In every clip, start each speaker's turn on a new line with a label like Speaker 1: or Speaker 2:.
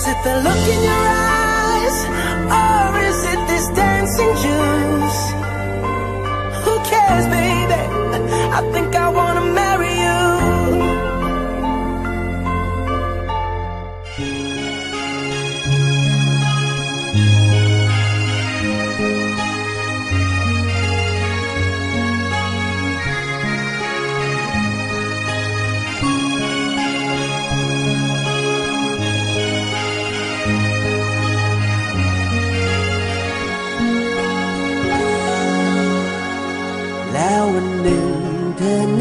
Speaker 1: Is it the look in your eyes? Or is it this dancing juice? Who cares, baby? I think I wanna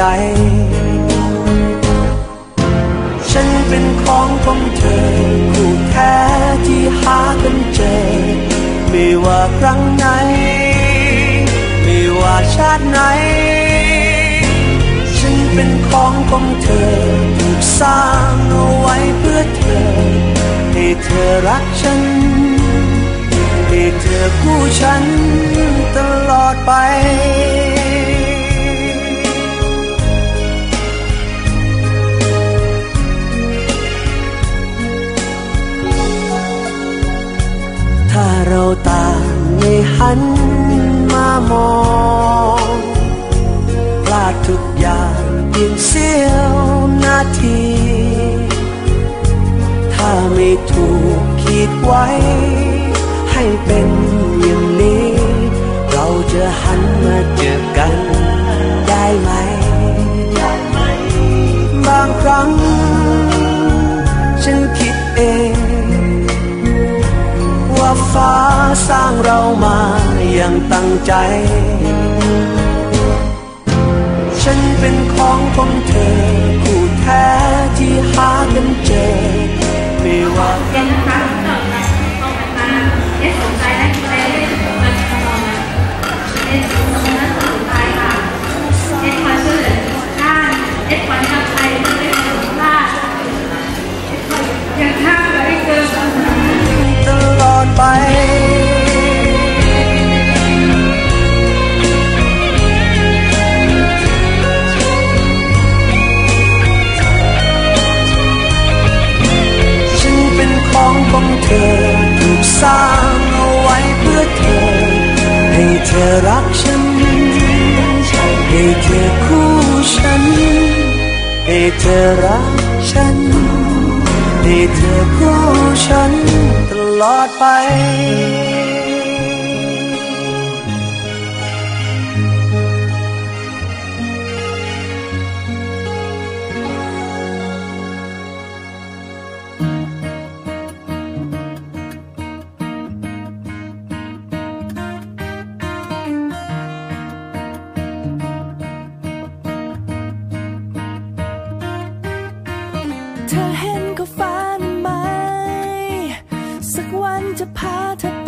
Speaker 2: ใจ ฉันเป็นของของเธอ คู่แท้ที่หากันเจอ ไม่ว่าครั้งไหน ไม่ว่าชาติไหน ฉันเป็นของของเธอ ถูกสร้างเอาไว้เพื่อเธอ ให้เธอรักฉัน ให้เธอคู่ฉันตลอดไป หันมามองพลาดทุกอย่างเพียงเสี้ยวนาที ถ้าไม่ถูกคิดไว้ ให้เป็นอย่างนี้ เราจะหันมาเจอกันได้ไหม บางครั้ง ฉันคิดเอง ฟ้าสร้างเรามาอย่างตั้งใจ ฉันเป็นของของเธอ คู่แท้ที่หากันเจอ ไม่ว่า
Speaker 3: กันนะคะ
Speaker 2: ธอรักฉัน ให้เธอคู่ฉัน ให้เธอรักฉัน ให้เธอคู่ฉันตลอดไป
Speaker 1: จะพาเธอไป